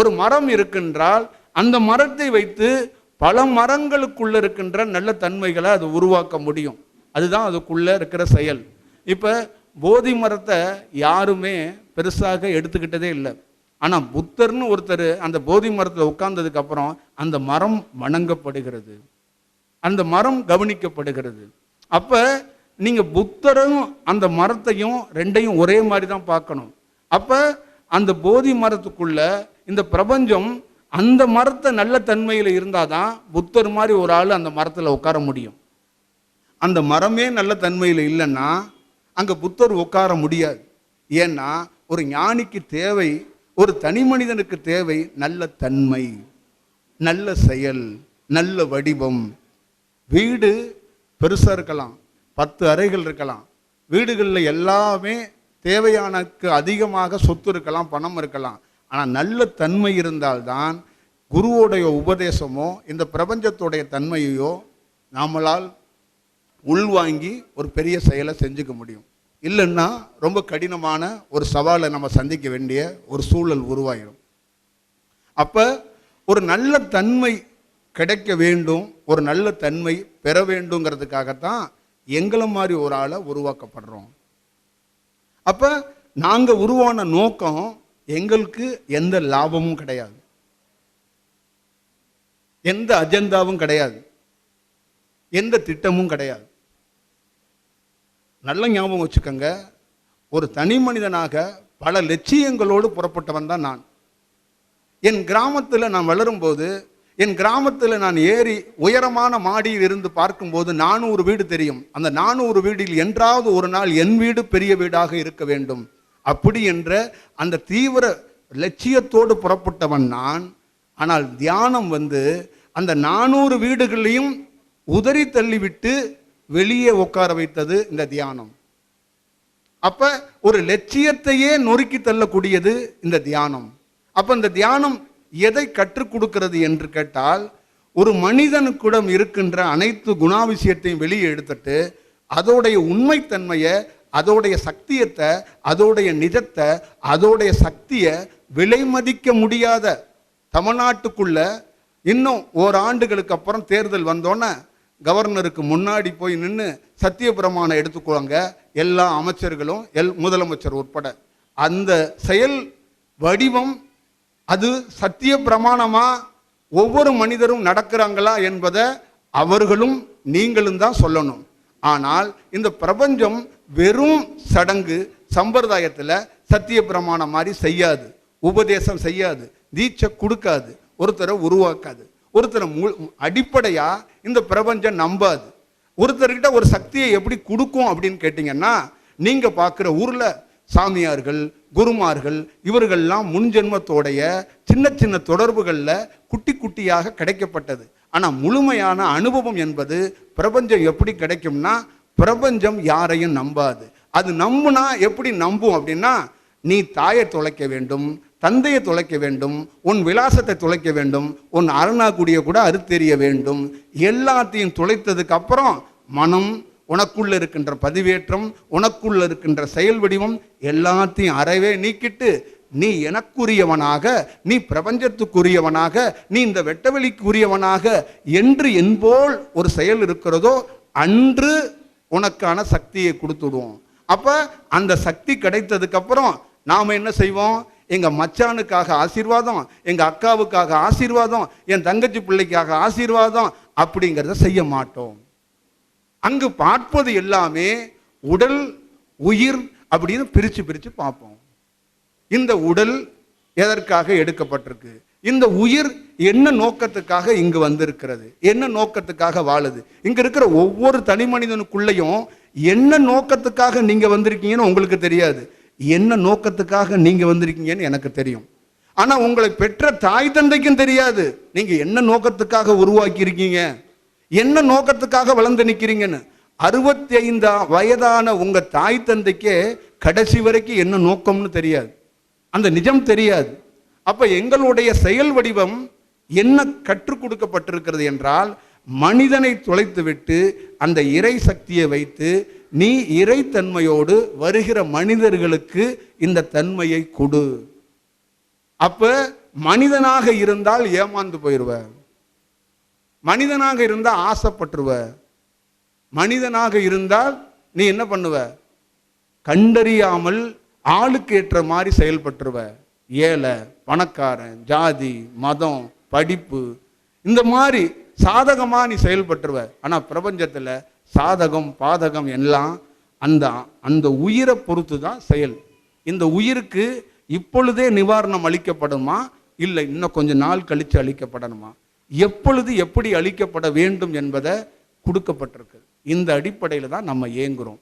ஒரு மரம் இருக்கின்றால் அந்த மரத்தை வைத்து பல மரங்களுக்குள்ள இருக்கின்ற நல்ல தன்மைகளை அது உருவாக்க முடியும். அதுதான் அதுக்குள்ளே இருக்கிற செயல். இப்போ போதி மரத்தை யாருமே பெருசாக எடுத்துக்கிட்டதே இல்லை. ஆனால் புத்தர்னு ஒருத்தர் அந்த போதி மரத்தில் உட்கார்ந்ததுக்கப்புறம் அந்த மரம் வணங்கப்படுகிறது. அந்த மரம் கவனிக்கப்படுகிறது. அப்போ நீங்கள் புத்தரும் அந்த மரத்தையும் ரெண்டையும் ஒரே மாதிரி தான் பார்க்கணும். அப்போ அந்த போதி மரத்துக்குள்ள இந்த பிரபஞ்சம் அந்த மரத்தை நல்ல தன்மையில் இருந்தால் தான் புத்தர் மாதிரி ஒரு ஆள் அந்த மரத்தில் உட்கார முடியும். அந்த மரமே நல்ல தன்மையில் இல்லைன்னா அங்கே புத்தர் உட்கார முடியாது. ஏன்னா ஒரு ஞானிக்கு தேவை ஒரு தனி மனிதனுக்கு தேவை நல்ல தன்மை நல்ல செயல் நல்ல வடிவம். வீடு பெருசாக இருக்கலாம் பத்து அறைகள் இருக்கலாம். வீடுகளில் எல்லாமே தேவையானக்கு அதிகமாக சொத்து இருக்கலாம் பணம் இருக்கலாம். ஆனால் நல்ல தன்மை இருந்தால்தான் குருவோடைய உபதேசமோ இந்த பிரபஞ்சத்துடைய தன்மையையோ நாமளால் உள்வாங்கி ஒரு பெரிய செயலை செஞ்சுக்க முடியும். இல்லைன்னா ரொம்ப கடினமான ஒரு சவாலை நம்ம சந்திக்க வேண்டிய ஒரு சூழல் உருவாயிடும் அப்போ ஒரு நல்ல தன்மை கிடைக்க வேண்டும் ஒரு நல்ல தன்மை பெற வேண்டுங்கிறதுக்காகத்தான் எங்களை மாதிரி ஒரு ஆளை உருவாக்கப்படுறோம். அப்போ நாங்கள் உருவான நோக்கம் எங்களுக்கு எந்த லாபமும் கிடையாது. எந்த அஜெண்டாவும் கிடையாது. எந்த திட்டமும் கிடையாது. நல்ல ஞாபகம் வச்சுக்கோங்க. ஒரு தனி மனிதனாக பல லட்சியங்களோடு புறப்பட்டவன் தான் நான். என் கிராமத்தில் நான் வளரும்போது என் கிராமத்தில் நான் ஏறி உயரமான மாடியில் இருந்து பார்க்கும்போது நானூறு வீடு தெரியும். அந்த நானூறு வீடில் என்றாவது ஒரு நாள் என் வீடு பெரிய வீடாக இருக்க வேண்டும். அப்படி என்ற அந்த தீவிர லட்சியத்தோடு புறப்பட்டவன் நான். ஆனால் தியானம் வந்து அந்த நானூறு வீடுகளையும் உதறி தள்ளிவிட்டு வெளியே உட்கார வைத்தது இந்த தியானம். அப்ப ஒரு லட்சியத்தையே நொறுக்கி தள்ளக்கூடியது இந்த தியானம். அப்ப இந்த தியானம் எதை கற்றுக் கொடுக்கிறது என்று கேட்டால் ஒரு மனிதனுக்குடம் இருக்கின்ற அனைத்து குணாதிசயத்தையும் வெளியே எடுத்துட்டு அதோடைய உண்மைத்தன்மையை அதோடைய சக்தியத்தை அதோடைய நிஜத்தை அதோடைய சக்தியை விலை மதிக்க முடியாத தமிழ்நாட்டுக்குள்ள இன்னும் ஓராண்டுகளுக்கு அப்புறம் தேர்தல் வந்தோன்னே கவர்னருக்கு முன்னாடி போய் நின்று சத்தியபிரமாணம் எடுத்துக்கோங்க எல்லா அமைச்சர்களும் எல் முதலமைச்சர் உட்பட. அந்த செயல் வடிவம் அது சத்திய பிரமாணமாக ஒவ்வொரு மனிதரும் நடக்கிறாங்களா என்பதை அவர்களும் நீங்களும் தான் சொல்லணும். ஆனால் இந்த பிரபஞ்சம் வெறும் சடங்கு சம்பிரதாயத்தில் சத்திய பிரமாணம் மாதிரி செய்யாது. உபதேசம் செய்யாது. தீட்சை கொடுக்காது. ஒருத்தரை உருவாக்காது. ஒருத்தரை மு- அடிப்படையாக இந்த பிரபஞ்சம் நம்பாது. ஒருத்தர்கிட்ட ஒரு சக்தியை எப்படி கொடுக்கும் அப்படின்னு கேட்டிங்கன்னா நீங்கள் பார்க்குற ஊரில் சாமியார்கள் குருமார்கள் இவர்கள்லாம் முன்ஜென்மத்தோடைய சின்ன சின்ன தொடர்புகளில் குட்டி குட்டியாக கிடைக்கப்பட்டது. ஆனால் முழுமையான அனுபவம் என்பது பிரபஞ்சம் எப்படி கிடைக்கும்னா பிரபஞ்சம் யாரையும் நம்பாது. அது நம்புனா எப்படி நம்பும் அப்படின்னா நீ தாயை தொலைக்க வேண்டும் தந்தையை தொலைக்க வேண்டும் உன் விலாசத்தை தொலைக்க வேண்டும் உன் அருணாக்குடியை கூட அறுத்தெறிய வேண்டும். எல்லாத்தையும் தொலைத்ததுக்கு அப்புறம் மனம் உனக்குள்ள இருக்கின்ற பதிவேற்றம் உனக்குள்ள இருக்கின்ற செயல் வடிவம் எல்லாத்தையும் அறவே நீக்கிட்டு நீ எனக்குரியவனாக நீ பிரபஞ்சத்துக்குரியவனாக நீ இந்த வெட்டவெளிக்குரியவனாக என்று என்போல் ஒரு செயல் இருக்கிறதோ அன்று உனக்கான சக்தியை கொடுத்துடுவோம். அப்போ அந்த சக்தி கிடைத்ததுக்கப்புறம் நாம் என்ன செய்வோம்? எங்கள் மச்சானுக்காக ஆசீர்வாதம் எங்கள் அக்காவுக்காக ஆசீர்வாதம் என் தங்கச்சி பிள்ளைக்காக ஆசீர்வாதம் அப்படிங்கிறத செய்ய மாட்டோம். அங்கு பார்ப்பது எல்லாமே உடல் உயிர் அப்படின்னு பிரித்து பிரித்து பார்ப்போம். இந்த உடல் எதற்காக எடுக்கப்பட்டிருக்கு? இந்த உயிர் என்ன நோக்கத்துக்காக இங்கு வந்திருக்கிறது? என்ன நோக்கத்துக்காக வாழுது? இங்கே இருக்கிற ஒவ்வொரு தனி மனிதனுக்குள்ளேயும் என்ன நோக்கத்துக்காக நீங்கள் வந்திருக்கீங்கன்னு உங்களுக்கு தெரியாது. என்ன நோக்கத்துக்காக நீங்கள் வந்திருக்கீங்கன்னு எனக்கு தெரியும். ஆனால் உங்களை பெற்ற தாய் தந்தைக்கும் தெரியாது. நீங்கள் என்ன நோக்கத்துக்காக உருவாக்கி இருக்கீங்க என்ன நோக்கத்துக்காக வளர்ந்து நிற்கிறீங்கன்னு அறுபத்தி ஐந்தா வயதான உங்கள் தாய் தந்தைக்கே கடைசி வரைக்கும் என்ன நோக்கம்னு தெரியாது. அந்த நிஜம் தெரியாது. அப்ப எங்களுடைய செயல் வடிவம் என்ன கற்றுக் கொடுக்கப்பட்டிருக்கிறது என்றால் மனிதனை தொலைத்துவிட்டு அந்த இறை சக்தியை வைத்து நீ இறைத்தன்மையோடு வருகிற மனிதர்களுக்கு இந்த தன்மையை கொடு. அப்ப மனிதனாக இருந்தால் ஏமாந்து போயிடுவ மனிதனாக இருந்தால் ஆசைப்பட்டுருவ. மனிதனாக இருந்தால் நீ என்ன பண்ணுவ? கண்டறியாமல் ஆளுக்கு ஏற்ற மாதிரி செயல்பட்டுருவ. ஏழை பணக்காரன் ஜாதி மதம் படிப்பு இந்த மாதிரி சாதகமாக நீ செயல்பட்டுருவ. ஆனால் பிரபஞ்சத்தில் சாதகம் பாதகம் எல்லாம் அந்த அந்த உயிரை பொறுத்து தான் செயல். இந்த உயிருக்கு இப்பொழுதே நிவாரணம் அளிக்கப்படுமா? இல்லை இன்னும் கொஞ்சம் நாள் கழித்து அளிக்கப்படணுமா? எப்பொழுது எப்படி அளிக்கப்பட வேண்டும் என்பதை கொடுக்கப்பட்டிருக்கு. இந்த அடிப்படையில் தான் நம்ம ஏங்குறோம்